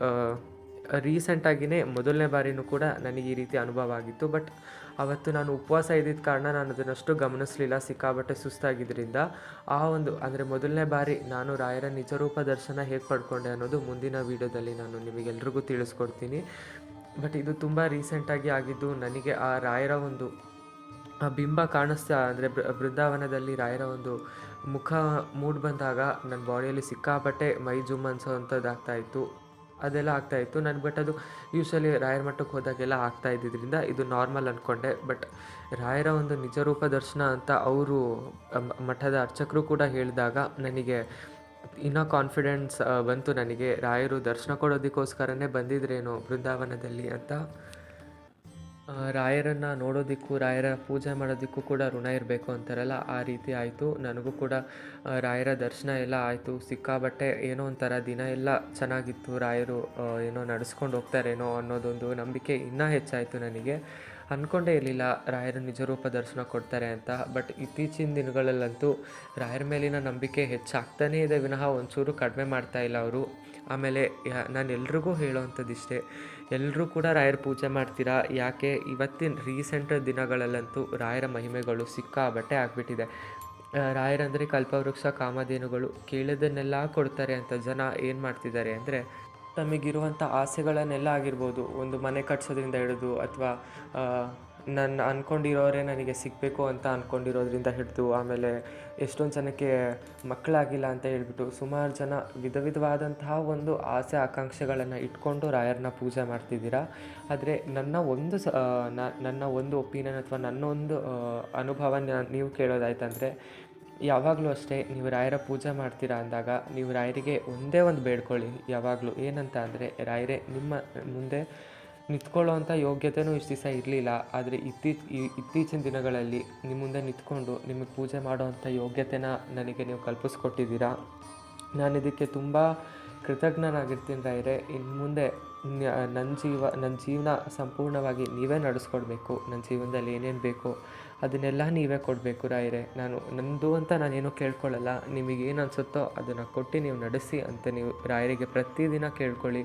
ರೀಸೆಂಟಾಗಿಯೇ ಮೊದಲನೇ ಬಾರಿನೂ ಕೂಡ ನನಗೆ ಈ ರೀತಿ ಅನುಭವ ಆಗಿತ್ತು. ಬಟ್ ಅವತ್ತು ನಾನು ಉಪವಾಸ ಇದ್ದಿದ್ದ ಕಾರಣ ನಾನು ಅದನ್ನಷ್ಟು ಗಮನಿಸಲಿಲ್ಲ. ಸಿಕ್ಕಾಬಟ್ಟೆ ಸುಸ್ತಾಗಿದ್ದರಿಂದ ಆ ಒಂದು, ಅಂದರೆ ಮೊದಲನೇ ಬಾರಿ ನಾನು ರಾಯರ ನಿಜರೂಪ ದರ್ಶನ ಹೇಗೆ ಪಡ್ಕೊಂಡೆ ಅನ್ನೋದು ಮುಂದಿನ ವೀಡಿಯೋದಲ್ಲಿ ನಾನು ನಿಮಗೆಲ್ರಿಗೂ ತಿಳಿಸ್ಕೊಡ್ತೀನಿ. ಬಟ್ ಇದು ತುಂಬ ರೀಸೆಂಟಾಗಿ ಆಗಿದ್ದು ನನಗೆ ಆ ರಾಯರ ಒಂದು ಬಿಂಬ ಕಾಣಿಸ್ತಾ, ಅಂದರೆ ಬೃಂದಾವನದಲ್ಲಿ ರಾಯರ ಒಂದು ಮುಖ ಮೂಡ್ ಬಂದಾಗ ನನ್ನ ಬಾಡಿಯಲ್ಲಿ ಸಿಕ್ಕಾಪಟ್ಟೆ ಮೈ ಜುಮ್ ಅನ್ಸೋ ಆಗ್ತಾಯಿತ್ತು ಅದೆಲ್ಲ ಆಗ್ತಾಯಿತ್ತು ನನಗೆ ಬಟ್ ಅದು ಯೂಶಲಿ ರಾಯರ ಮಠಕ್ಕೆ ಹೋದಾಗೆಲ್ಲ ಆಗ್ತಾ ಇದ್ದಿದ್ದರಿಂದ ಇದು ನಾರ್ಮಲ್ ಅಂದ್ಕೊಂಡೆ ಬಟ್ ರಾಯರ ಒಂದು ನಿಜರೂಪ ದರ್ಶನ ಅಂತ ಅವರು ಮಠದ ಅರ್ಚಕರು ಕೂಡ ಹೇಳಿದಾಗ ನನಗೆ ಇನ್ನೂ ಕಾನ್ಫಿಡೆನ್ಸ್ ಬಂತು ನನಗೆ. ರಾಯರು ದರ್ಶನ ಕೊಡೋದಕ್ಕೋಸ್ಕರನೇ ಬಂದಿದ್ರೇನು ಬೃಂದಾವನದಲ್ಲಿ ಅಂತ ರಾಯರನ್ನು ನೋಡೋದಕ್ಕೂ, ರಾಯರ ಪೂಜೆ ಮಾಡೋದಕ್ಕೂ ಕೂಡ ಋಣ ಇರಬೇಕು ಅಂತಾರಲ್ಲ, ಆ ರೀತಿ ಆಯಿತು. ನನಗೂ ಕೂಡ ರಾಯರ ದರ್ಶನ ಎಲ್ಲ ಆಯಿತು. ಸಿಕ್ಕಾಬಟ್ಟೆ ಏನೋ ಒಂಥರ ದಿನ ಎಲ್ಲ ಚೆನ್ನಾಗಿತ್ತು. ರಾಯರು ಏನೋ ನಡೆಸ್ಕೊಂಡು ಹೋಗ್ತಾರೇನೋ ಅನ್ನೋದೊಂದು ನಂಬಿಕೆ ಇನ್ನೂ ಹೆಚ್ಚಾಯಿತು ನನಗೆ. ಅಂದ್ಕೊಂಡೇ ಇರಲಿಲ್ಲ ರಾಯರ ನಿಜರೂಪ ದರ್ಶನ ಕೊಡ್ತಾರೆ ಅಂತ. ಬಟ್ ಇತ್ತೀಚಿನ ದಿನಗಳಲ್ಲಂತೂ ರಾಯರ ಮೇಲಿನ ನಂಬಿಕೆ ಹೆಚ್ಚಾಗ್ತಾನೇ ಇದೆ. ವಿನಃ ಒಂಚೂರು ಕಡಿಮೆ ಮಾಡ್ತಾ ಇಲ್ಲ ಅವರು. ಆಮೇಲೆ ನಾನು ಎಲ್ರಿಗೂ ಹೇಳೋವಂಥದ್ದು ಇಷ್ಟೇ ಎಲ್ಲರೂ ಕೂಡ ರಾಯರ ಪೂಜೆ ಮಾಡ್ತೀರಾ? ಯಾಕೆ? ಇವತ್ತಿನ ರೀಸೆಂಟ್ ದಿನಗಳಲ್ಲಂತೂ ರಾಯರ ಮಹಿಮೆಗಳು ಸಿಕ್ಕಾಬಟ್ಟೆ ಆಗಿಬಿಟ್ಟಿದೆ. ರಾಯರಂದರೆ ಕಲ್ಪವೃಕ್ಷ, ಕಾಮಧೇನುಗಳು ಕೇಳಿದ್ದನ್ನೆಲ್ಲ ಕೊಡ್ತಾರೆ ಅಂತ ಜನ ಏನು ಮಾಡ್ತಿದ್ದಾರೆ ಅಂದರೆ ತಮಗಿರುವಂಥ ಆಸೆಗಳನ್ನೆಲ್ಲ ಆಗಿರ್ಬೋದು. ಒಂದು ಮನೆ ಕಟ್ಸೋದ್ರಿಂದ ಹಿಡಿದು ಅಥವಾ ನನ್ನ ಅಂದ್ಕೊಂಡಿರೋರೇ ನನಗೆ ಸಿಗಬೇಕು ಅಂತ ಅಂದ್ಕೊಂಡಿರೋದ್ರಿಂದ ಹಿಡಿದು ಆಮೇಲೆ ಎಷ್ಟೊಂದು ಜನಕ್ಕೆ ಮಕ್ಕಳಾಗಿಲ್ಲ ಅಂತ ಹೇಳ್ಬಿಟ್ಟು ಸುಮಾರು ಜನ ವಿಧ ವಿಧವಾದಂತಹ ಒಂದು ಆಸೆ ಆಕಾಂಕ್ಷೆಗಳನ್ನು ಇಟ್ಕೊಂಡು ರಾಯರನ್ನ ಪೂಜೆ ಮಾಡ್ತಿದ್ದೀರಾ? ಆದರೆ ನನ್ನ ಒಂದು ಸ ನನ್ನ ಒಂದು ಒಪಿನಿಯನ್ ಅಥವಾ ನನ್ನ ಒಂದು ಅನುಭವ ನೀವು ಕೇಳೋದಾಯ್ತಂದರೆ ಯಾವಾಗಲೂ ಅಷ್ಟೇ ನೀವು ರಾಯರ ಪೂಜೆ ಮಾಡ್ತೀರಾ ಅಂದಾಗ ನೀವು ರಾಯರಿಗೆ ಒಂದೇ ಒಂದು ಬೇಡ್ಕೊಳ್ಳಿ ಯಾವಾಗಲೂ. ಏನಂತ ಅಂದರೆ ರಾಯರೇ ನಿಮ್ಮ ಮುಂದೆ ನಿಂತ್ಕೊಳ್ಳೋವಂಥ ಯೋಗ್ಯತೆಯೂ ಇಷ್ಟು ದಿವಸ ಇರಲಿಲ್ಲ. ಆದರೆ ಇತ್ತೀಚ ಇತ್ತೀಚಿನ ದಿನಗಳಲ್ಲಿ ನಿಮ್ಮ ಮುಂದೆ ನಿಂತ್ಕೊಂಡು ನಿಮಗೆ ಪೂಜೆ ಮಾಡೋವಂಥ ಯೋಗ್ಯತೆನ ನನಗೆ ನೀವು ಕಲ್ಪಿಸ್ಕೊಟ್ಟಿದ್ದೀರಾ? ನಾನು ಇದಕ್ಕೆ ತುಂಬ ಕೃತಜ್ಞನಾಗಿರ್ತೀನಿ ರೈರೆ ಇನ್ನು ಮುಂದೆ ನನ್ನ ಜೀವ, ನನ್ನ ಜೀವನ ಸಂಪೂರ್ಣವಾಗಿ ನೀವೇ ನಡೆಸ್ಕೊಡ್ಬೇಕು. ನನ್ನ ಜೀವನದಲ್ಲಿ ಏನೇನು ಬೇಕೋ? ಅದನ್ನೆಲ್ಲ ನೀವೇ ಕೊಡಬೇಕು ರಾಯರೇ. ನಾನು, ನಂದು ಅಂತ ನಾನೇನು ಕೇಳ್ಕೊಳ್ಳಲ್ಲ. ನಿಮಗೇನು ಅನಿಸುತ್ತೋ ಅದನ್ನು ಕೊಟ್ಟು ನೀವು ನಡೆಸಿ ಅಂತ ನೀವು ರಾಯರಿಗೆ ಪ್ರತಿದಿನ ಕೇಳ್ಕೊಳ್ಳಿ.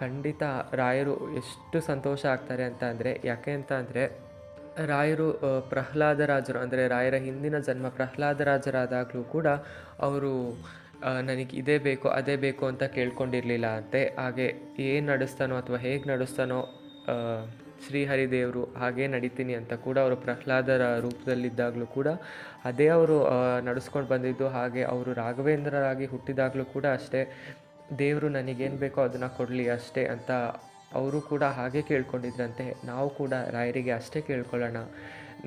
ಖಂಡಿತ ರಾಯರು ಎಷ್ಟು ಸಂತೋಷ ಆಗ್ತಾರೆ ಅಂತ ಅಂದರೆ, ಯಾಕೆ ಅಂತ ಅಂದರೆ, ರಾಯರು ಪ್ರಹ್ಲಾದರಾಜರು ಅಂದರೆ ರಾಯರ ಹಿಂದಿನ ಜನ್ಮ ಪ್ರಹ್ಲಾದರಾಜರಾದಾಗಲೂ ಕೂಡ ಅವರು ನನಗೆ ಇದೇ ಬೇಕು, ಅದೇ ಬೇಕು ಅಂತ ಕೇಳ್ಕೊಂಡಿರಲಿಲ್ಲ ಅಂತೆ. ಹಾಗೆ ಏನು ನಡೆಸ್ತಾನೋ ಅಥವಾ ಹೇಗೆ ನಡೆಸ್ತಾನೋ ಶ್ರೀಹರಿದೇವರು ಹಾಗೇ ನಡೀತೀನಿ ಅಂತ ಕೂಡ ಅವರು ಪ್ರಹ್ಲಾದರ ರೂಪದಲ್ಲಿದ್ದಾಗಲೂ ಕೂಡ ಅದೇ ಅವರು ನಡೆಸ್ಕೊಂಡು ಬಂದಿದ್ದು. ಹಾಗೆ ಅವರು ರಾಘವೇಂದ್ರರಾಗಿ ಹುಟ್ಟಿದಾಗಲೂ ಕೂಡ ಅಷ್ಟೇ. ದೇವರು ನನಗೇನು ಬೇಕೋ ಅದನ್ನು ಕೊಡಲಿ ಅಷ್ಟೇ ಅಂತ ಅವರು ಕೂಡ ಹಾಗೆ ಕೇಳ್ಕೊಂಡಿದ್ರಂತೆ. ನಾವು ಕೂಡ ರಾಯರಿಗೆ ಅಷ್ಟೇ ಕೇಳ್ಕೊಳ್ಳೋಣ.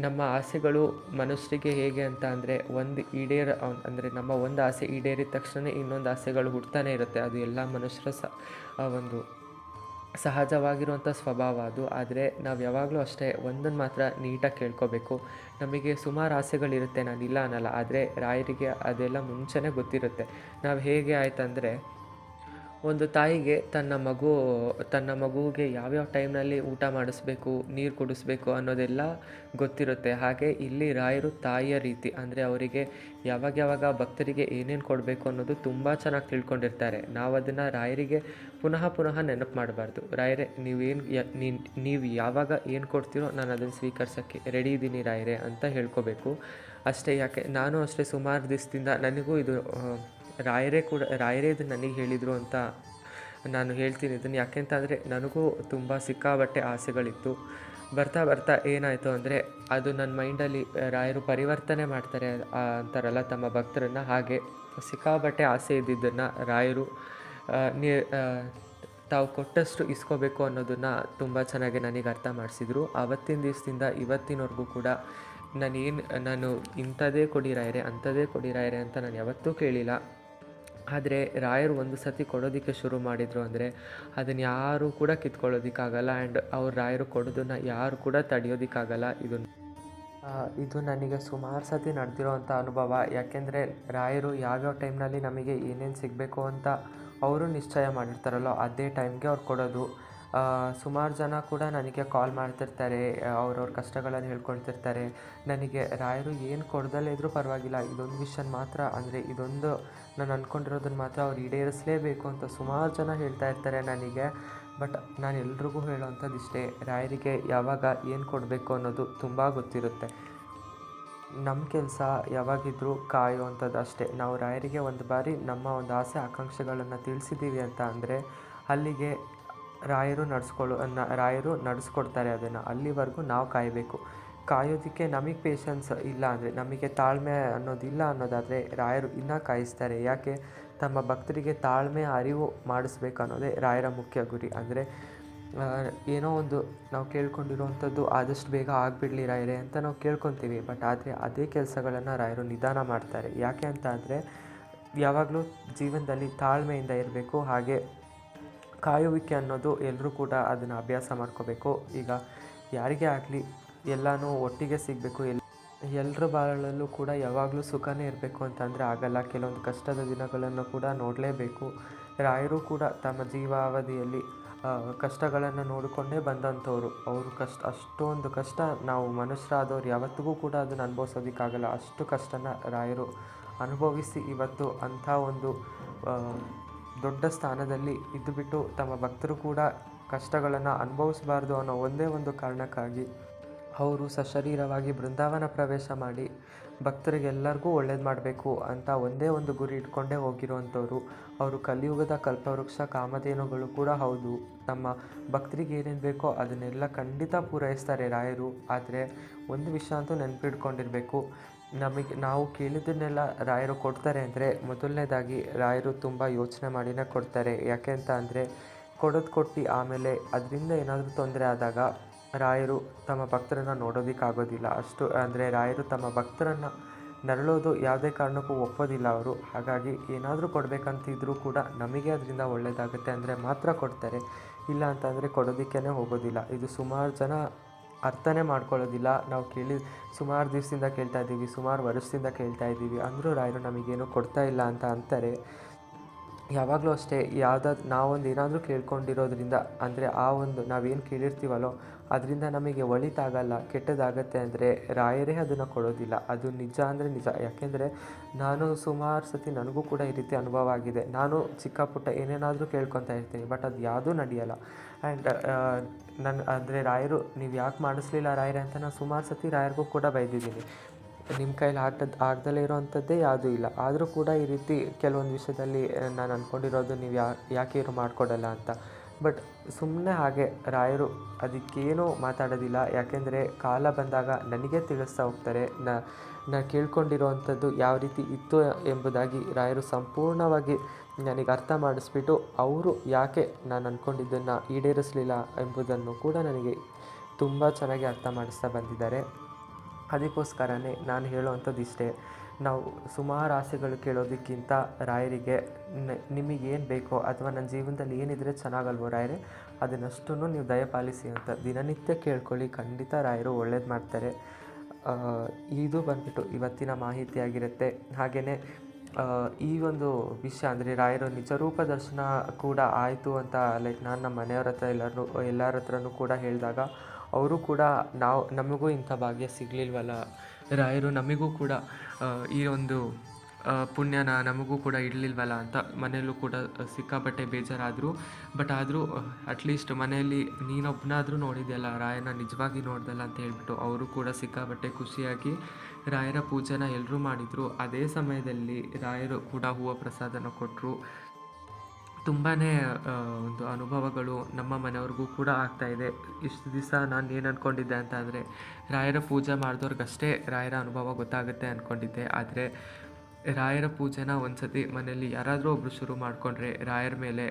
ನಮ್ಮ ಆಸೆಗಳು ಮನುಷ್ಯರಿಗೆ ಹೇಗೆ ಅಂತ ಅಂದರೆ ಒಂದು ಈಡೇರ, ಅಂದರೆ ನಮ್ಮ ಒಂದು ಆಸೆ ಈಡೇರಿದ ತಕ್ಷಣ ಇನ್ನೊಂದು ಆಸೆಗಳು ಹುಡ್ತಾನೆ ಇರುತ್ತೆ. ಅದು ಎಲ್ಲ ಮನುಷ್ಯರ ಸ ಒಂದು ಸಹಜವಾಗಿರುವಂಥ ಸ್ವಭಾವ ಅದು. ಆದರೆ ನಾವು ಯಾವಾಗಲೂ ಅಷ್ಟೇ ಒಂದನ್ನು ಮಾತ್ರ ನೀಟಾಗಿ ಕೇಳ್ಕೋಬೇಕು. ನಮಗೆ ಸುಮಾರು ಆಸೆಗಳಿರುತ್ತೆ ಇಲ್ಲ ಅನ್ನಲ್ಲ. ಆದರೆ ರಾಯರಿಗೆ ಅದೆಲ್ಲ ಮುಂಚೆನೇ ಗೊತ್ತಿರುತ್ತೆ. ನಾವು ಹೇಗೆ ಆಯ್ತಂದರೆ ಒಂದು ತಾಯಿಗೆ ತನ್ನ ಮಗು, ತನ್ನ ಮಗುವಿಗೆ ಯಾವ್ಯಾವ ಟೈಮ್ನಲ್ಲಿ ಊಟ ಮಾಡಿಸ್ಬೇಕು, ನೀರು ಕುಡಿಸ್ಬೇಕು ಅನ್ನೋದೆಲ್ಲ ಗೊತ್ತಿರುತ್ತೆ. ಹಾಗೆ ಇಲ್ಲಿ ರಾಯರು ತಾಯಿಯ ರೀತಿ, ಅಂದರೆ ಅವರಿಗೆ ಯಾವಾಗ ಯಾವಾಗ ಭಕ್ತರಿಗೆ ಏನೇನು ಕೊಡಬೇಕು ಅನ್ನೋದು ತುಂಬ ಚೆನ್ನಾಗಿ ತಿಳ್ಕೊಂಡಿರ್ತಾರೆ. ನಾವು ಅದನ್ನು ರಾಯರಿಗೆ ಪುನಃ ಪುನಃ ನೆನಪು ಮಾಡಬಾರ್ದು. ರಾಯರೇ, ನೀವೇನು ನೀವು ಯಾವಾಗ ಏನು ಕೊಡ್ತೀರೋ ನಾನು ಅದನ್ನು ಸ್ವೀಕರಿಸೋಕ್ಕೆ ರೆಡಿ ಇದ್ದೀನಿ ರಾಯರೇ ಅಂತ ಹೇಳ್ಕೋಬೇಕು. ಅಷ್ಟೇ ಯಾಕೆ, ನಾನು ಅಷ್ಟೇ ಸುಮಾರು ದಿವಸದಿಂದ ನನಗೂ ಇದು ರಾಯರೇ ಕೂಡ, ರಾಯರೇ ಇದು ನನಗೆ ಹೇಳಿದರು ಅಂತ ನಾನು ಹೇಳ್ತೀನಿ. ಇದನ್ನು ಯಾಕೆಂತಂದರೆ ನನಗೂ ತುಂಬ ಸಿಕ್ಕಾಬಟ್ಟೆ ಆಸೆಗಳಿತ್ತು. ಬರ್ತಾ ಬರ್ತಾ ಏನಾಯಿತು ಅಂದರೆ ಅದು ನನ್ನ ಮೈಂಡಲ್ಲಿ ರಾಯರು ಪರಿವರ್ತನೆ ಮಾಡ್ತಾರೆ ಅಂತಾರಲ್ಲ ತಮ್ಮ ಭಕ್ತರನ್ನು ಹಾಗೆ. ಸಿಕ್ಕಾಬಟ್ಟೆ ಆಸೆ ಇದ್ದಿದ್ದನ್ನು ರಾಯರು ನೀ ತಾವು ಕೊಟ್ಟಷ್ಟು ಇಸ್ಕೋಬೇಕು ಅನ್ನೋದನ್ನು ತುಂಬ ಚೆನ್ನಾಗಿ ನನಗೆ ಅರ್ಥ ಮಾಡಿಸಿದ್ರು. ಆವತ್ತಿನ ದಿವಸದಿಂದ ಇವತ್ತಿನವರೆಗೂ ಕೂಡ ನಾನೇನು, ನಾನು ಇಂಥದೇ ಕೊಡಿ ರಾಯರೇ, ಅಂಥದ್ದೇ ಕೊಡಿ ರಾಯರೇ ಅಂತ ನಾನು ಯಾವತ್ತೂ ಕೇಳಿಲ್ಲ. ಆದರೆ ರಾಯರು ಒಂದು ಸತಿ ಕೊಡೋದಕ್ಕೆ ಶುರು ಮಾಡಿದರು ಅಂದರೆ ಅದನ್ನು ಯಾರೂ ಕೂಡ ಕಿತ್ಕೊಳ್ಳೋದಕ್ಕಾಗಲ್ಲ ಆ್ಯಂಡ್ ಅವ್ರು ರಾಯರು ಕೊಡೋದನ್ನು ಯಾರು ಕೂಡ ತಡೆಯೋದಕ್ಕಾಗಲ್ಲ ಇದು ಇದು ನನಗೆ ಸುಮಾರು ಸತಿ ನಡೆದಿರೋವಂಥ ಅನುಭವ. ಯಾಕೆಂದರೆ ರಾಯರು ಯಾವ್ಯಾವ ಟೈಮ್ನಲ್ಲಿ ನಮಗೆ ಏನೇನು ಸಿಗಬೇಕು ಅಂತ ಅವರು ನಿಶ್ಚಯ ಮಾಡಿರ್ತಾರಲ್ಲೋ, ಅದೇ ಟೈಮ್ಗೆ ಅವ್ರು ಕೊಡೋದು. ಸುಮಾರು ಜನ ಕೂಡ ನನಗೆ ಕಾಲ್ ಮಾಡ್ತಿರ್ತಾರೆ, ಅವ್ರವ್ರ ಕಷ್ಟಗಳನ್ನು ಹೇಳ್ಕೊಳ್ತಿರ್ತಾರೆ. ನನಗೆ, ರಾಯರು ಏನು ಕೊಡ್ದಲ್ಲೇ ಇದ್ದರೂ ಪರವಾಗಿಲ್ಲ, ಇದೊಂದು ವಿಷನ್ ಮಾತ್ರ, ಅಂದರೆ ಇದೊಂದು ನಾನು ಅಂದ್ಕೊಂಡಿರೋದನ್ನು ಮಾತ್ರ ಅವ್ರು ಈಡೇರಿಸಲೇಬೇಕು ಅಂತ ಸುಮಾರು ಜನ ಹೇಳ್ತಾ ಇರ್ತಾರೆ ನನಗೆ. ಬಟ್ ನಾನು ಎಲ್ರಿಗೂ ಹೇಳೋವಂಥದ್ದು ಇಷ್ಟೇ, ರಾಯರಿಗೆ ಯಾವಾಗ ಏನು ಕೊಡಬೇಕು ಅನ್ನೋದು ತುಂಬ ಗೊತ್ತಿರುತ್ತೆ. ನಮ್ಮ ಕೆಲಸ ಯಾವಾಗಿದ್ದರೂ ಕಾಯುವಂಥದ್ದು ಅಷ್ಟೇ. ನಾವು ರಾಯರಿಗೆ ಒಂದು ಬಾರಿ ನಮ್ಮ ಒಂದು ಆಸೆ, ಆಕಾಂಕ್ಷೆಗಳನ್ನು ತಿಳಿಸಿದ್ದೀವಿ ಅಂತ ಅಂದರೆ, ಅಲ್ಲಿಗೆ ರಾಯರು ನಡೆಸ್ಕೊಳ್ಳೋ ರಾಯರು ನಡೆಸ್ಕೊಡ್ತಾರೆ ಅದನ್ನು. ಅಲ್ಲಿವರೆಗೂ ನಾವು ಕಾಯಬೇಕು. ಕಾಯೋದಕ್ಕೆ ನಮಗೆ ಪೇಷನ್ಸ್ ಇಲ್ಲ ಅಂದರೆ, ನಮಗೆ ತಾಳ್ಮೆ ಅನ್ನೋದಿಲ್ಲ ಅನ್ನೋದಾದರೆ ರಾಯರು ಇನ್ನೂ ಕಾಯಿಸ್ತಾರೆ. ಯಾಕೆ? ತಮ್ಮ ಭಕ್ತರಿಗೆ ತಾಳ್ಮೆ, ಅರಿವು ಮಾಡಿಸ್ಬೇಕು ಅನ್ನೋದೇ ರಾಯರ ಮುಖ್ಯ ಗುರಿ. ಅಂದರೆ ಏನೋ ಒಂದು ನಾವು ಕೇಳ್ಕೊಂಡಿರುವಂಥದ್ದು ಆದಷ್ಟು ಬೇಗ ಆಗಿಬಿಡ್ಲಿ ರಾಯರೇ ಅಂತ ನಾವು ಕೇಳ್ಕೊತೀವಿ. ಬಟ್ ಆದರೆ ಅದೇ ಕೆಲಸಗಳನ್ನು ರಾಯರು ನಿಧಾನ ಮಾಡ್ತಾರೆ. ಯಾಕೆ ಅಂತ ಅಂದರೆ ಯಾವಾಗಲೂ ಜೀವನದಲ್ಲಿ ತಾಳ್ಮೆಯಿಂದ ಇರಬೇಕು. ಹಾಗೆ ಕಾಯುವಿಕೆ ಅನ್ನೋದು ಎಲ್ಲರೂ ಕೂಡ ಅದನ್ನು ಅಭ್ಯಾಸ ಮಾಡ್ಕೋಬೇಕು. ಈಗ ಯಾರಿಗೆ ಆಗಲಿ ಎಲ್ಲನೂ ಒಟ್ಟಿಗೆ ಸಿಗಬೇಕು. ಎಲ್ ಎಲ್ಲರ ಬಾಳಲ್ಲೂ ಕೂಡ ಯಾವಾಗಲೂ ಸುಖನೇ ಇರಬೇಕು ಅಂತಂದರೆ ಆಗಲ್ಲ. ಕೆಲವೊಂದು ಕಷ್ಟದ ದಿನಗಳನ್ನು ಕೂಡ ನೋಡಲೇಬೇಕು. ರಾಯರು ಕೂಡ ತಮ್ಮ ಜೀವಾವಧಿಯಲ್ಲಿ ಕಷ್ಟಗಳನ್ನು ನೋಡಿಕೊಂಡೇ ಬಂದಂಥವ್ರು. ಅವರು ಕಷ್ಟ, ಅಷ್ಟೊಂದು ಕಷ್ಟ ನಾವು ಮನುಷ್ಯರಾದವ್ರು ಯಾವತ್ತಿಗೂ ಕೂಡ ಅದನ್ನು ಅನುಭವಿಸೋದಕ್ಕಾಗಲ್ಲ. ಅಷ್ಟು ಕಷ್ಟನ ರಾಯರು ಅನುಭವಿಸಿ ಇವತ್ತು ಅಂಥ ಒಂದು ದೊಡ್ಡ ಸ್ಥಾನದಲ್ಲಿ ಇದ್ದುಬಿಟ್ಟು ತಮ್ಮ ಭಕ್ತರು ಕೂಡ ಕಷ್ಟಗಳನ್ನು ಅನುಭವಿಸಬಾರ್ದು ಅನ್ನೋ ಒಂದೇ ಒಂದು ಕಾರಣಕ್ಕಾಗಿ ಅವರು ಸಶರೀರವಾಗಿ ಬೃಂದಾವನ ಪ್ರವೇಶ ಮಾಡಿ ಭಕ್ತರಿಗೆಲ್ಲರಿಗೂ ಒಳ್ಳೇದು ಮಾಡಬೇಕು ಅಂತ ಒಂದೇ ಒಂದು ಗುರಿ ಇಟ್ಕೊಂಡೇ ಹೋಗಿರುವಂಥವ್ರು. ಅವರು ಕಲಿಯುಗದ ಕಲ್ಪವೃಕ್ಷ ಕಾಮಧೇನುಗಳು ಕೂಡ ಹೌದು. ತಮ್ಮ ಭಕ್ತರಿಗೆ ಏನೇನು ಬೇಕೋ ಅದನ್ನೆಲ್ಲ ಖಂಡಿತ ಪೂರೈಸ್ತಾರೆ ರಾಯರು. ಆದರೆ ಒಂದು ವಿಷಯ ಅಂತೂ ನೆನಪಿಟ್ಕೊಂಡಿರಬೇಕು. ನಮಗೆ, ನಾವು ಕೇಳಿದ್ದನ್ನೆಲ್ಲ ರಾಯರು ಕೊಡ್ತಾರೆ ಅಂದರೆ ಮೊದಲನೇದಾಗಿ ರಾಯರು ತುಂಬ ಯೋಚನೆ ಮಾಡಿನೇ ಕೊಡ್ತಾರೆ. ಯಾಕೆ ಅಂತ ಅಂದರೆ ಕೊಡೋದು ಕೊಟ್ಟು ಆಮೇಲೆ ಅದರಿಂದ ಏನಾದರೂ ತೊಂದರೆ ಆದಾಗ ರಾಯರು ತಮ್ಮ ಭಕ್ತರನ್ನು ನೋಡೋದಕ್ಕಾಗೋದಿಲ್ಲ. ಅಷ್ಟು ಅಂದರೆ ರಾಯರು ತಮ್ಮ ಭಕ್ತರನ್ನು ನರಳೋದು ಯಾವುದೇ ಕಾರಣಕ್ಕೂ ಒಪ್ಪೋದಿಲ್ಲ ಅವರು. ಹಾಗಾಗಿ ಏನಾದರೂ ಕೊಡಬೇಕಂತಿದ್ರೂ ಕೂಡ ನಮಗೆ ಅದರಿಂದ ಒಳ್ಳೆಯದಾಗುತ್ತೆ ಅಂದರೆ ಮಾತ್ರ ಕೊಡ್ತಾರೆ. ಇಲ್ಲ ಅಂತಂದರೆ ಕೊಡೋದಕ್ಕೇ ಹೋಗೋದಿಲ್ಲ. ಇದು ಸುಮಾರು ಜನ ಅರ್ಥನೇ ಮಾಡ್ಕೊಳ್ಳೋದಿಲ್ಲ. ನಾವು ಕೇಳಿ, ಸುಮಾರು ದಿವಸದಿಂದ ಕೇಳ್ತಾ ಇದ್ದೀವಿ, ಸುಮಾರು ವರ್ಷದಿಂದ ಕೇಳ್ತಾ ಇದ್ದೀವಿ. ಅಂದರೂ ರಾಯರು ನಮಗೇನು ಕೊಡ್ತಾ ಇಲ್ಲ ಅಂತ ಅಂತಾರೆ. ಯಾವಾಗಲೂ ಅಷ್ಟೇ ಯಾವುದಾದ್ರು ನಾವೊಂದು ಏನಾದರೂ ಕೇಳ್ಕೊಂಡಿರೋದ್ರಿಂದ, ಅಂದರೆ ಆ ಒಂದು, ನಾವೇನು ಕೇಳಿರ್ತೀವಲ್ಲೋ, ಅದರಿಂದ ನಮಗೆ ಒಳಿತಾಗಲ್ಲ, ಕೆಟ್ಟದಾಗತ್ತೆ ಅಂದರೆ ರಾಯರೇ ಅದನ್ನು ಕೊಡೋದಿಲ್ಲ. ಅದು ನಿಜ ಅಂದರೆ ನಿಜ. ಯಾಕೆಂದರೆ, ನಾನು ಸುಮಾರು ಸತಿ ನನಗೂ ಕೂಡ ಈ ರೀತಿ ಅನುಭವ ಆಗಿದೆ. ನಾನು ಚಿಕ್ಕ ಪುಟ್ಟ ಏನೇನಾದರೂ ಕೇಳ್ಕೊತಾ ಇರ್ತೀನಿ, ಬಟ್ ಅದು ಯಾವುದೂ ನಡೆಯಲ್ಲ ಆ್ಯಂಡ್ ನನ್ನ ಅಂದರೆ ರಾಯರು, ನೀವು ಯಾಕೆ ಮಾಡಿಸ್ಲಿಲ್ಲ ರಾಯರೇ ಅಂತ ನಾನು ಸುಮಾರು ಸತಿ ರಾಯರಿಗೂ ಕೂಡ ಬೈದಿದ್ದೀನಿ. ನಿಮ್ಮ ಕೈಲಿ ಆಗ್ತದ ಆಗ್ದಲೇ ಇರೋವಂಥದ್ದೇ ಯಾವುದೂ ಇಲ್ಲ. ಆದರೂ ಕೂಡ ಈ ರೀತಿ ಕೆಲವೊಂದು ವಿಷಯದಲ್ಲಿ ನಾನು ಅಂದ್ಕೊಂಡಿರೋದು ನೀವು ಯಾ ಯಾಕೆ ಇವರು ಮಾಡಿಕೊಡಲ್ಲ ಅಂತ. ಬಟ್ ಸುಮ್ಮನೆ ಹಾಗೆ ರಾಯರು ಅದಕ್ಕೇನೂ ಮಾತಾಡೋದಿಲ್ಲ. ಯಾಕೆಂದರೆ ಕಾಲ ಬಂದಾಗ ನನಗೆ ತಿಳಿಸ್ತಾ ಹೋಗ್ತಾರೆ ನಾನು ಕೇಳ್ಕೊಂಡಿರೋವಂಥದ್ದು ಯಾವ ರೀತಿ ಇತ್ತು ಎಂಬುದಾಗಿ ರಾಯರು ಸಂಪೂರ್ಣವಾಗಿ ನನಗೆ ಅರ್ಥ ಮಾಡಿಸ್ಬಿಟ್ಟು ಅವರು ಯಾಕೆ ನಾನು ಅಂದ್ಕೊಂಡಿದ್ದನ್ನು ಈಡೇರಿಸಲಿಲ್ಲ ಎಂಬುದನ್ನು ಕೂಡ ನನಗೆ ತುಂಬ ಚೆನ್ನಾಗಿ ಅರ್ಥ ಮಾಡಿಸ್ತಾ ಬಂದಿದ್ದಾರೆ. ಅದಕ್ಕೋಸ್ಕರನೇ ನಾನು ಹೇಳುವಂಥದ್ದು ಇಷ್ಟೇ. ನಾವು ಸುಮಾರು ಆಸೆಗಳು ಕೇಳೋದಕ್ಕಿಂತ ರಾಯರಿಗೆ ನಿಮಗೇನು ಬೇಕೋ ಅಥವಾ ನನ್ನ ಜೀವನದಲ್ಲಿ ಏನಿದ್ರೆ ಚೆನ್ನಾಗಲ್ವೋ ರಾಯರೇ ಅದನ್ನಷ್ಟು ನೀವು ದಯಪಾಲಿಸಿ ಅಂತ ದಿನನಿತ್ಯ ಕೇಳ್ಕೊಳ್ಳಿ. ಖಂಡಿತ ರಾಯರು ಒಳ್ಳೇದು ಮಾಡ್ತಾರೆ. ಇದು ಬಂದ್ಬಿಟ್ಟು ಇವತ್ತಿನ ಮಾಹಿತಿಯಾಗಿರುತ್ತೆ. ಹಾಗೆಯೇ ಈ ಒಂದು ವಿಷಯ ಅಂದರೆ ರಾಯರ ನಿಜರೂಪ ದರ್ಶನ ಕೂಡ ಆಯಿತು ಅಂತ ಲೈಕ್ ನಾನು ನಮ್ಮ ಮನೆಯವ್ರ ಹತ್ರ ಎಲ್ಲರೂ ಎಲ್ಲರ ಹತ್ರನೂ ಕೂಡ ಹೇಳಿದಾಗ ಅವರು ಕೂಡ ನಾವು, ನಮಗೂ ಇಂಥ ಭಾಗ್ಯ ಸಿಗಲಿಲ್ವಲ್ಲ. ರಾಯರು ನಮಗೂ ಕೂಡ ಈ ಒಂದು ಪುಣ್ಯನ ನಮಗೂ ಕೂಡ ಇಡಲಿಲ್ವಲ್ಲ ಅಂತ ಮನೆಯಲ್ಲೂ ಕೂಡ ಸಿಕ್ಕಾಪಟ್ಟೆ ಬೇಜಾರಾದರು. ಬಟ್ ಆದರೂ ಅಟ್ಲೀಸ್ಟ್ ಮನೆಯಲ್ಲಿ ನೀನೊಬ್ಬನಾದರೂ ನೋಡಿದ್ಯಲ್ಲ, ರಾಯನ ನಿಜವಾಗಿ ನೋಡ್ದಲ್ಲ ಅಂತ ಹೇಳ್ಬಿಟ್ಟು ಅವರು ಕೂಡ ಸಿಕ್ಕಾಪಟ್ಟೆ ಖುಷಿಯಾಗಿ ರಾಯರ ಪೂಜೆನ ಎಲ್ಲರೂ ಮಾಡಿದರು. ಅದೇ ಸಮಯದಲ್ಲಿ ರಾಯರು ಕೂಡ ಹೂವು ಪ್ರಸಾದನ ಕೊಟ್ಟರು ತುಂಬಾ ಒಂದು ಅನುಭವಗಳು ನಮ್ಮ ಮನೆಯವ್ರಿಗೂ ಕೂಡ ಆಗ್ತಾಯಿದೆ ಇಷ್ಟು ದಿವಸ ನಾನು ಏನು ಅಂದ್ಕೊಂಡಿದ್ದೆ ಅಂತ ಅಂದರೆ ರಾಯರ ಪೂಜೆ ಮಾಡಿದವ್ರಿಗಷ್ಟೇ ರಾಯರ ಅನುಭವ ಗೊತ್ತಾಗುತ್ತೆ ಅಂದ್ಕೊಂಡಿದ್ದೆ ಆದರೆ, ರಾಯರ ಪೂಜೆನ ಒಂದು ಸತಿ ಮನೆಯಲ್ಲಿ ಯಾರಾದರೂ ಒಬ್ಬರು ಶುರು ಮಾಡಿಕೊಂಡ್ರೆ ರಾಯರ ಮೇಲೆ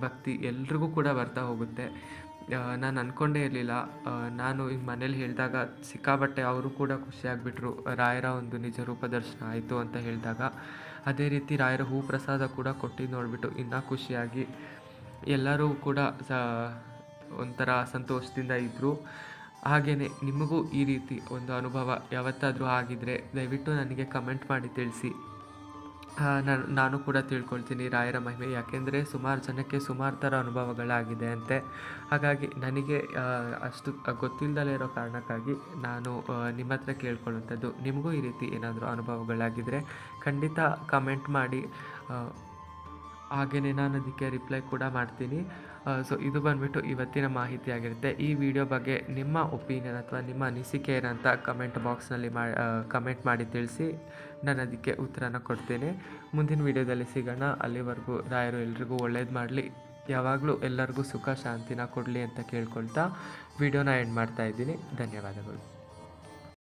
ಭಕ್ತಿ ಎಲ್ರಿಗೂ ಕೂಡ ಬರ್ತಾ ಹೋಗುತ್ತೆ. ನಾನು ಅಂದ್ಕೊಂಡೇ ಇರಲಿಲ್ಲ. ನಾನು ಈ ಮನೇಲಿ ಹೇಳಿದಾಗ ಸಿಕ್ಕಾಬಟ್ಟೆ ಅವರು ಕೂಡ ಖುಷಿಯಾಗಿಬಿಟ್ರು ರಾಯರ ಒಂದು ನಿಜ ರೂಪ ದರ್ಶನ ಆಯಿತು ಅಂತ ಹೇಳಿದಾಗ. ಅದೇ ರೀತಿ ರಾಯರ ಹೂ ಪ್ರಸಾದ ಕೂಡ ಕೊಟ್ಟಿದ್ದು ನೋಡಿಬಿಟ್ಟು ಇನ್ನೂ ಖುಷಿಯಾಗಿ ಎಲ್ಲರೂ ಕೂಡ ಸ, ಒಂಥರ ಸಂತೋಷದಿಂದ ಇದ್ದರು ಹಾಗೆಯೇ ನಿಮಗೂ ಈ ರೀತಿ ಒಂದು ಅನುಭವ ಯಾವತ್ತಾದರೂ ಆಗಿದ್ದರೆ ದಯವಿಟ್ಟು ನನಗೆ ಕಮೆಂಟ್ ಮಾಡಿ ತಿಳಿಸಿ. ನಾನು ನಾನು ಕೂಡ ತಿಳ್ಕೊಳ್ತೀನಿ ರಾಯರ ಮಹಿಮೆ, ಯಾಕೆಂದರೆ ಸುಮಾರು ಜನಕ್ಕೆ ಸುಮಾರು ಥರ ಅನುಭವಗಳಾಗಿದೆ ಅಂತೆ. ಹಾಗಾಗಿ ನನಗೆ ಅಷ್ಟು ಗೊತ್ತಿಲ್ಲದಲೇ ಇರೋ ಕಾರಣಕ್ಕಾಗಿ ನಾನು ನಿಮ್ಮ ಹತ್ರ ಕೇಳ್ಕೊಳ್ಳುವಂಥದ್ದು. ನಿಮಗೂ ಈ ರೀತಿ ಏನಾದರೂ ಅನುಭವಗಳಾಗಿದ್ದರೆ ಖಂಡಿತ ಕಮೆಂಟ್ ಮಾಡಿ. ಹಾಗೆಯೇ ನಾನು ಅದಕ್ಕೆ ರಿಪ್ಲೈ ಕೂಡ ಮಾಡ್ತೀನಿ. ಸೊ ಇದು ಬಂದ್ಬಿಟ್ಟು ಇವತ್ತಿನ ಮಾಹಿತಿ ಆಗಿರುತ್ತೆ ಈ ವಿಡಿಯೋ ಬಗ್ಗೆ ನಿಮ್ಮ ಒಪಿನಿಯನ್ ಅಥವಾ ನಿಮ್ಮ ಅನಿಸಿಕೆ ಏನಂತ ಕಮೆಂಟ್ ಬಾಕ್ಸ್ನಲ್ಲಿ ಮಾ ಕಮೆಂಟ್ ಮಾಡಿ ತಿಳಿಸಿ ನಾನು ಅದಕ್ಕೆ ಉತ್ತರನ ಕೊಡ್ತೇನೆ. ಮುಂದಿನ ವಿಡಿಯೋದಲ್ಲಿ ಸಿಗೋಣ. ಅಲ್ಲಿವರೆಗೂ ರಾಯರು ಎಲ್ರಿಗೂ ಒಳ್ಳೇದು ಮಾಡಲಿ. ಯಾವಾಗಲೂ ಎಲ್ಲರಿಗೂ ಸುಖ, ಶಾಂತಿನ ಕೊಡಲಿ ಅಂತ ಕೇಳ್ಕೊಳ್ತಾ ವಿಡಿಯೋನ ಎಂಡ್ ಮಾಡ್ತಾ ಇದ್ದೀನಿ. ಧನ್ಯವಾದಗಳು.